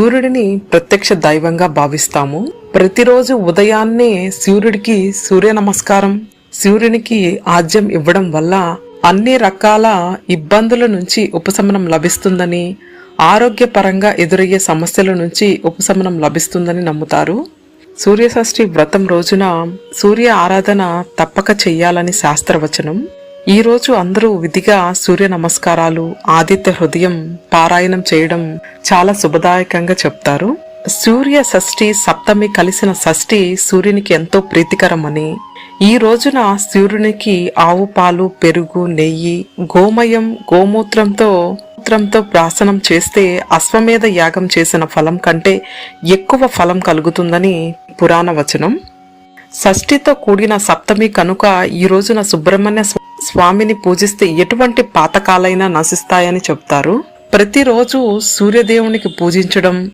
సూర్యుడిని ప్రత్యక్ష దైవంగా భావిస్తాము. ప్రతిరోజు ఉదయాన్నే సూర్యుడికి సూర్య నమస్కారం సూర్యునికి ఆజ్యం ఇవ్వడం వల్ల అన్ని రకాల ఇబ్బందుల నుంచి ఉపశమనం లభిస్తుందని ఆరోగ్యపరంగా ఎదురయ్యే సమస్యల నుంచి ఉపశమనం లభిస్తుందని నమ్ముతారు. సూర్యషష్ఠి వ్రతం రోజున సూర్య ఆరాధన తప్పక చెయ్యాలని శాస్త్రవచనం. ఈ రోజు అందరూ విధిగా సూర్య నమస్కారాలు ఆదిత్య హృదయం పారాయణం చేయడం చాలా శుభదాయకంగా చెప్తారు. సూర్య షష్ఠి సప్తమి కలిసిన షష్ఠి సూర్యునికి ఎంతో ప్రీతికరమని ఈ రోజున సూర్యునికి ఆవు పాలు పెరుగు నెయ్యి గోమయం గోమూత్రంతో మూత్రంతో ప్రాసనం చేస్తే అశ్వమేధ యాగం చేసిన ఫలం కంటే ఎక్కువ ఫలం కలుగుతుందని పురాణ వచనం షష్ఠితో కూడిన సప్తమి కనుక ఈ రోజున సుబ్రహ్మణ్య స్వామిని పూజిస్తే ఎటువంటి పాతకాలైనా నశిస్తాయని చెప్తారు. ప్రతిరోజు సూర్యదేవునికి పూజించడం